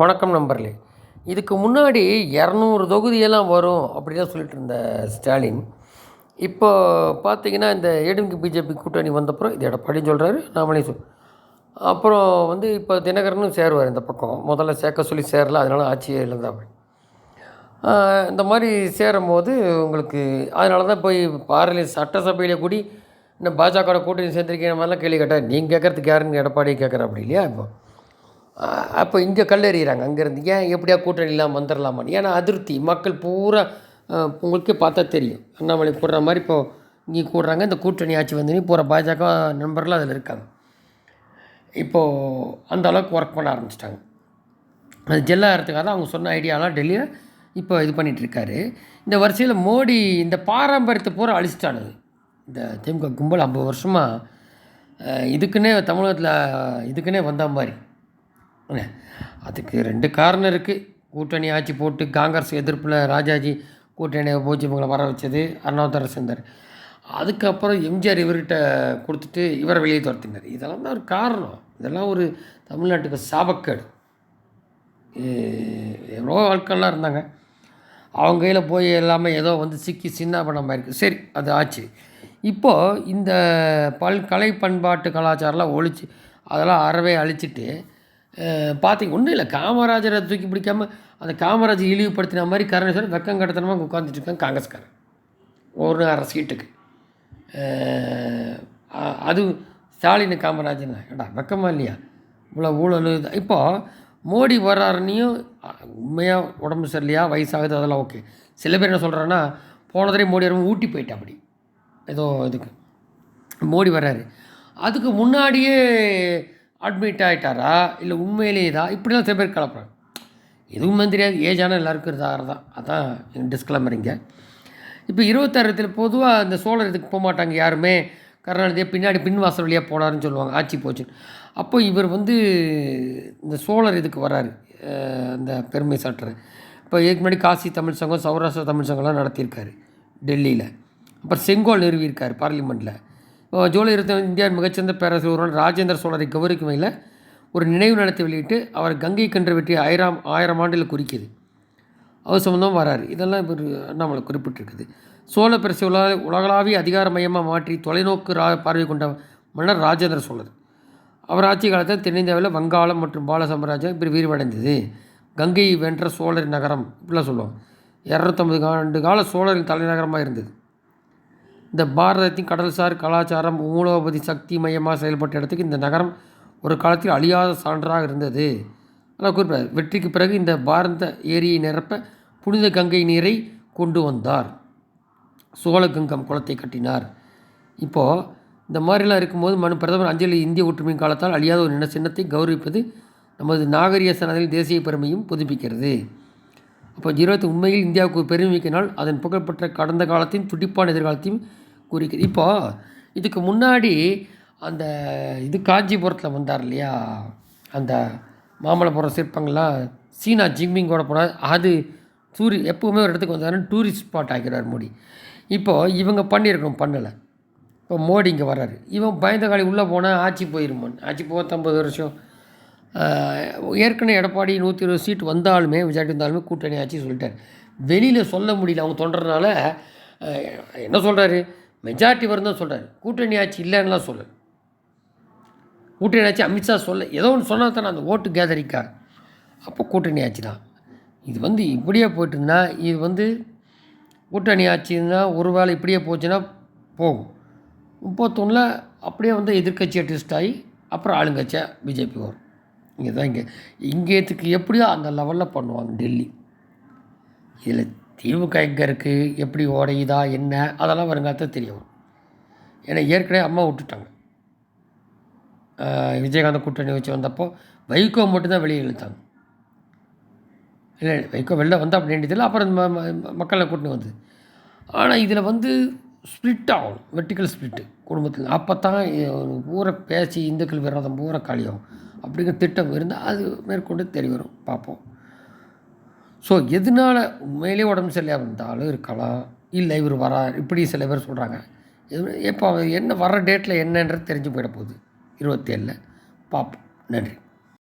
வணக்கம் நண்பர்களே. இதுக்கு முன்னாடி இரநூறு தொகுதியெல்லாம் வரும் அப்படி தான் சொல்லிட்டு இருந்த ஸ்டாலின். இப்போ பார்த்தீங்கன்னா இந்த ஏடிஎம்கே பிஜேபி கூட்டணி வந்தப்புறம் இது எடப்பாடின்னு சொல்கிறாரு நாமளே சொல். அப்புறம் வந்து இப்போ தினகரனும் சேருவார் இந்த பக்கம். முதல்ல சேர்க்க சொல்லி சேரல அதனால் ஆட்சியே இழந்தாங்க இந்த மாதிரி சேரும்போது உங்களுக்கு அதனால தான் போய் பாரலி சட்டசபையிலே கூடி இந்த பாஜக கூட்டணி சேர்ந்துருக்கீங்க மாதிரிலாம் கேள்வி கேட்டால் நீங்கள் கேட்குறதுக்கு யாருன்னு எடப்பாடி கேட்குற அப்படி இல்லையா இப்போ? அப்போ இங்கே கல்லெறிகிறாங்க. அங்கேருந்து ஏன் எப்படியா கூட்டணி இல்லாமல் வந்துடலாமான்னு ஏன்னா அதிருப்தி. மக்கள் பூரா உங்களுக்கே பார்த்தா தெரியும். அண்ணாமலை போடுற மாதிரி இப்போது இங்கே கூடுறாங்க. இந்த கூட்டணி ஆட்சி வந்து பூரா பாஜக நண்பர்லாம் அதில் இருக்காங்க. இப்போது அந்த அளவுக்கு ஒர்க் பண்ண ஆரம்பிச்சிட்டாங்க. அது ஜெல்லாகிறதுக்காக அவங்க சொன்ன ஐடியாலாம் டெல்லியில் இப்போ இது பண்ணிகிட்ருக்காரு இந்த வரிசையில் மோடி இந்த பாரம்பரியத்தை பூரா அழிச்சிட்டானது இந்த திமுக கும்பல் ஐம்பது வருஷமாக இதுக்குன்னே தமிழகத்தில் இதுக்குன்னே வந்த மாதிரி. அதுக்கு ரெண்டு காரணம் இருக்குது கூட்டணி ஆட்சி போட்டு காங்கிரஸ் எதிர்ப்பில் ராஜாஜி கூட்டணி போச்சு இவங்களை வர வச்சது அருணாதர சேர்ந்தார் அதுக்கப்புறம் எம்ஜிஆர் இவர்கிட்ட கொடுத்துட்டு இவரை வெளியே துரத்தினார். இதெல்லாம் தான் ஒரு காரணம். இதெல்லாம் ஒரு தமிழ்நாட்டுக்கு சாபக்கேடு. எவ்வளோ ஆட்கள்லாம் இருந்தாங்க. அவங்க கையில் போய் எல்லாமே ஏதோ வந்து சிக்கி சின்ன பண்ண இருக்குது சரி அது ஆச்சு. இப்போது இந்த பல் கலை பண்பாட்டு கலாச்சாரம்லாம் ஒழிச்சு அதெல்லாம் அறவே அழிச்சிட்டு பார்த்திங்க ஒன்றும் இல்லை. காமராஜரை தூக்கி பிடிக்காம அந்த காமராஜர் இழிவுபடுத்தின மாதிரி கருணேஸ்வரன் வெக்கம் கடத்தனமாக உட்காந்துட்டு இருக்காங்க காங்கிரஸ்காரன். ஒரு அரை சீட்டுக்கு அது ஸ்டாலின் காமராஜன் ஏடா வெக்கமாக இல்லையா? இவ்வளோ ஊழல் இப்போது மோடி வர்றாருனையும் உண்மையாக உடம்பு சரியில்லையா? வயசாகுது அதெல்லாம் ஓகே. சில பேர் என்ன சொல்கிறாங்கன்னா போன தடவை மோடி வரும் ஊட்டி போயிட்டா அப்படி. ஏதோ இதுக்கு. மோடி வர்றாரு. அதுக்கு முன்னாடியே அட்மிட் ஆகிட்டாரா இல்லை உண்மையிலேயே தான் இப்படிலாம் சில பேர் கலப்புறாங்க. எதுவுமே தெரியாது. ஏஜான எல்லாருக்கும் இருந்தாரு தான் அதான் எங்கள் டிஸ்கிளமர் இங்கே. இப்போ இருபத்தாயிரத்தில் பொதுவாக இந்த சோழர் இதுக்கு போக மாட்டாங்க யாருமே. கருணாநிதியை பின்னாடி பின்வாசல் வழியாக போனாருன்னு சொல்லுவாங்க. ஆட்சி போச்சு அப்போ இவர் வந்து இந்த சோழர் இதுக்கு வராரு. அந்த பெருமை சாட்டுற இப்போ இதுக்கு முன்னாடி காசி தமிழ் சங்கம் சௌராஷ்டிரா தமிழ் சங்கம்லாம் நடத்தியிருக்காரு. டெல்லியில். அப்புறம் செங்கோல் நிறுவியிருக்கார் பார்லிமெண்ட்டில் ஜூலை இருபத்தி இந்தியாவின் மிகச்சிறந்த பேரரசர் ஒருவன் ராஜேந்திர சோழரை கௌரவிக்கும் வகையில் ஒரு நினைவு நடத்தி வெளியிட்டு அவர் கங்கை கன்று வெற்றி ஆயிரம் ஆயிரம் ஆண்டில் குறிக்கிது. அவர் சம்மந்தம் வராரு. இதெல்லாம் இப்போ அண்ணாமலை குறிப்பிட்டிருக்குது. சோழ பிரசு உலக உலகளாவிய அதிகார மையமாக மாற்றி தொலைநோக்கு ரா பார்வை கொண்ட மன்னர் ராஜேந்திர சோழர். அவர் ஆட்சி காலத்தில் தென்னிந்தியாவில் வங்காளம் மற்றும் பால சாம்ராஜ்யம் இப்படி விரிவடைந்தது. கங்கை வென்ற சோழர் நகரம் இப்படிலாம் சொல்லுவாங்க. இரநூத்தம்பது ஆண்டு கால சோழரின் தலைநகரமாக இருந்தது. இந்த பாரதத்தின் கடல்சார் கலாச்சாரம் மூலோபதி சக்தி மையமாக செயல்பட்ட இடத்துக்கு இந்த நகரம் ஒரு காலத்தில் அழியாத சான்றாக இருந்தது. ஆனால் குறிப்பிட வெற்றிக்கு பிறகு இந்த பாரத ஏரியை நிரப்ப புனித கங்கை நீரை கொண்டு வந்தார். சோழகங்கம் குளத்தை கட்டினார். இப்போது இந்த மாதிரிலாம் இருக்கும்போது மனு பிரதமர் அஞ்சலி இந்திய ஒற்றுமை காலத்தால் அழியாத ஒரு நின சின்னத்தை கௌரவிப்பது நமது நாகரிக சனதில் தேசிய பெருமையும் புதுப்பிக்கிறது. அப்போ ஜீரோத்து உண்மையில் இந்தியாவுக்கு ஒரு பெருமை நாள். அதன் புகழ்பெற்ற கடந்த காலத்தின் துடிப்பான எதிர்காலத்தையும் குறிக்குது. இப்போ இதுக்கு முன்னாடி அந்த இது காஞ்சிபுரத்தில் வந்தார் இல்லையா அந்த மாமல்லபுரம் சிற்பங்கள்லாம் சீனா ஜிங்மிங்கோட போனால் அது டூரி எப்போவுமே ஒரு இடத்துக்கு வந்தாருன்னு டூரிஸ்ட் ஸ்பாட் ஆகிறார் மோடி. இப்போது இவங்க பண்ணியிருக்கணும் பண்ணலை. இப்போ மோடி இங்கே வர்றாரு. இவன் பயந்த காலி உள்ளே போனால் ஆட்சி போயிருமான். ஆட்சி போத்தம்பது வருஷம். ஏற்கனவே எடப்பாடி நூற்றி இருபது சீட் வந்தாலுமே மெஜாரிட்டி வந்தாலுமே கூட்டணி ஆட்சி சொல்லிட்டார். வெளியில் சொல்ல முடியல அவங்க தொண்டறனால என்ன சொல்கிறாரு மெஜாரிட்டி வரும் தான் சொல்கிறாரு கூட்டணி ஆட்சி இல்லைன்னுலாம் சொல்லு. கூட்டணி ஆட்சி அமித்ஷா சொல்ல ஏதோ ஒன்று சொன்னால் தானே அந்த ஓட்டு கேதரிக்கா அப்போ கூட்டணி ஆட்சி தான். இது வந்து இப்படியே போயிட்டுருந்தா இது வந்து கூட்டணி ஆட்சின்னா ஒரு வேளை இப்படியே போச்சுன்னா போகும். முப்பத்தொன்னில் அப்படியே வந்து எதிர்க்கட்சி ட்விஸ்ட் ஆகி அப்புறம் ஆளுங்கட்சியாக பிஜேபி வரும். இங்கே தான் இங்கே இங்கேத்துக்கு எப்படியோ அந்த லெவலில் பண்ணுவாங்க டெல்லி. இதில் திமுக எங்கே இருக்குது எப்படி ஓடையுதா என்ன? அதெல்லாம் வருங்காலத்தில் தெரிய வரும் ஏன்னா ஏற்கனவே அம்மா விட்டுட்டாங்க. விஜயகாந்த் கூட்டணி வச்சு வந்தப்போ வைகோ மட்டும்தான் வெளியே இழுத்தாங்க. இல்லை வைகோ வெளில வந்தால் அப்படி வேண்டியதில்லை அப்புறம் ம- மக்களை கூட்டணி வந்தது. ஆனால் இதில் வந்து ஸ்ப்ளிட் ஆகணும் வெர்டிக்கல் ஸ்ப்ளிட்டு குடும்பத்தில். அப்போ தான் பூரா பேசி இந்துக்கள் விரோதம் பூரா காலியாகும் அப்படிங்கிற திட்டம் இருந்தால் அது மேற்கொண்டு தெரிய வரும். பார்ப்போம். ஸோ எதனால் உண்மையிலே உடம்பு சரியாக வந்தாலும் இருக்கலாம்? இல்லை இவர் வரா இப்படி சில பேர் சொல்கிறாங்க எப்போ என்ன வர டேட்டில் என்னன்றது தெரிஞ்சு போயிட போகுது. இருபத்தேழில். பார்ப்போம் நன்றி.